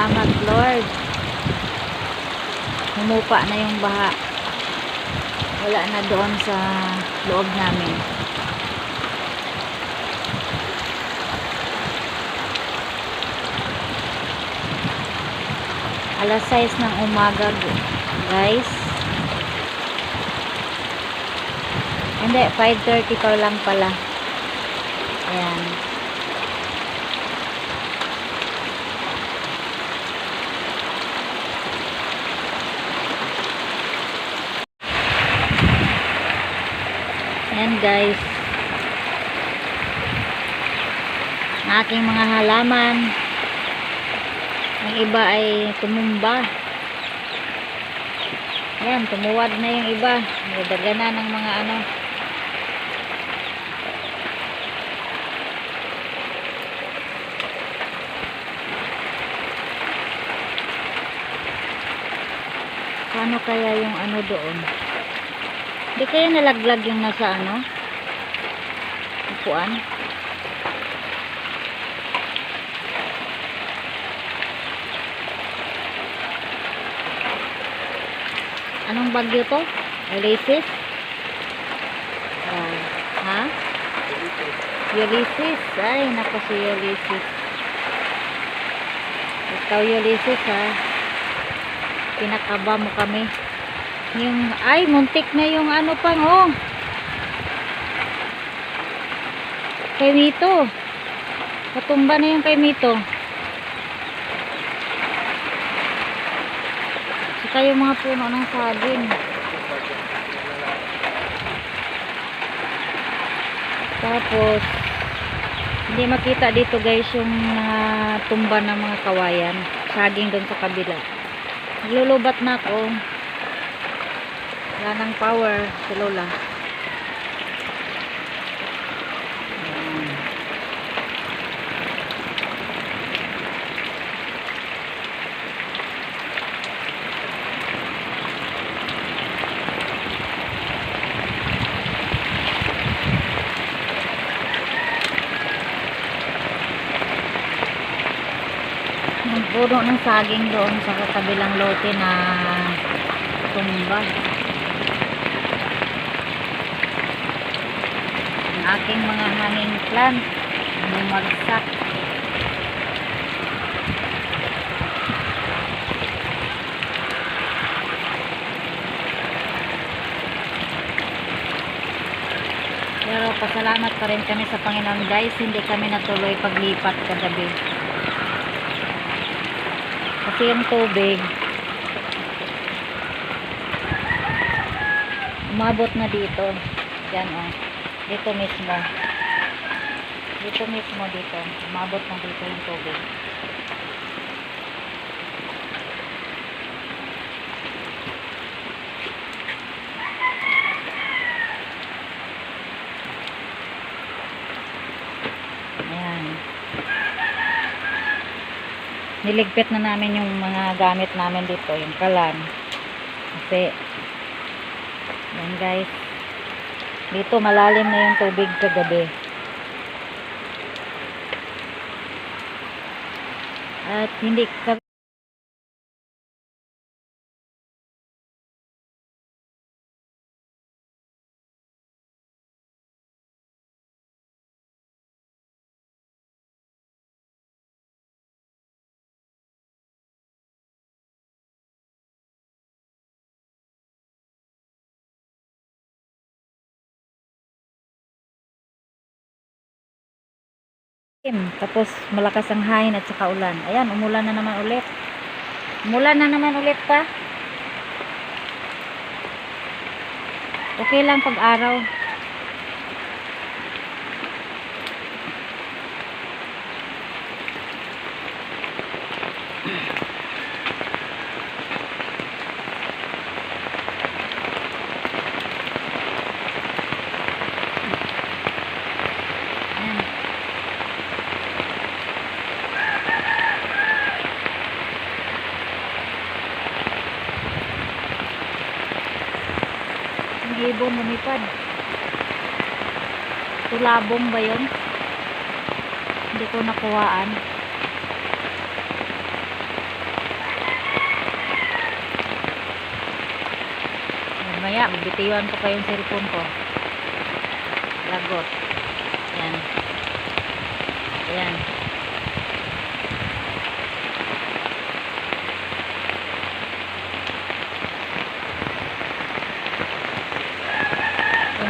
Salamat Lord. Humupa na yung baha. Wala na doon sa loob namin. Alas 6 ng umaga guys. Hindi, 5.30 pa lang pala. Ayan. Ayan guys. Ang aking mga halaman. Ang iba ay tumumba. Ayan, tumuwad na yung iba. Nagdaga na ng mga ano. Paano kaya yung ano doon? Hindi kaya nalaglag yung nasa ano? Upuan? Anong bagyo to? Ulysses? Ah, ha? Ulysses. Ay, nako si Ulysses. Ikaw Ulysses ha. Pinakaba mo kami. Yung, ay, muntik na yung ano pang, oh. Kay Mito. Katumba na yung kay Mito. Saka yung mga puno ng saging. Tapos, hindi makita dito guys yung mga tumba ng mga kawayan. Saging doon sa kabila. Naglulubat na ako. Wala ng power si Lola. Puno ng saging doon sa kabilang lote na tumba. Aking mga hanging plant bumagsak. Pero pasalamat pa rin kami sa Panginoon guys, hindi kami natuloy paglipat kagabi. Kasi yung tubig, umabot na dito. Yan o. Oh. Dito mismo. Dito mismo dito. Umabot na dito yung tubig. Ayan. Niligpit na namin yung mga gamit namin dito. Yung kalan. Kasi yan guys. Dito malalim na yung tubig kagabi. At hindi ka tapos malakas ang hangin at saka ulan. Ayan, umulan na naman ulit. Umulan na naman ulit pa. Okay lang pag araw. libo lumipad tulabong ba yun? Hindi ko nakuhaan. Maya bitiwan ko pa yung cellphone ko. Lagot. Yan yan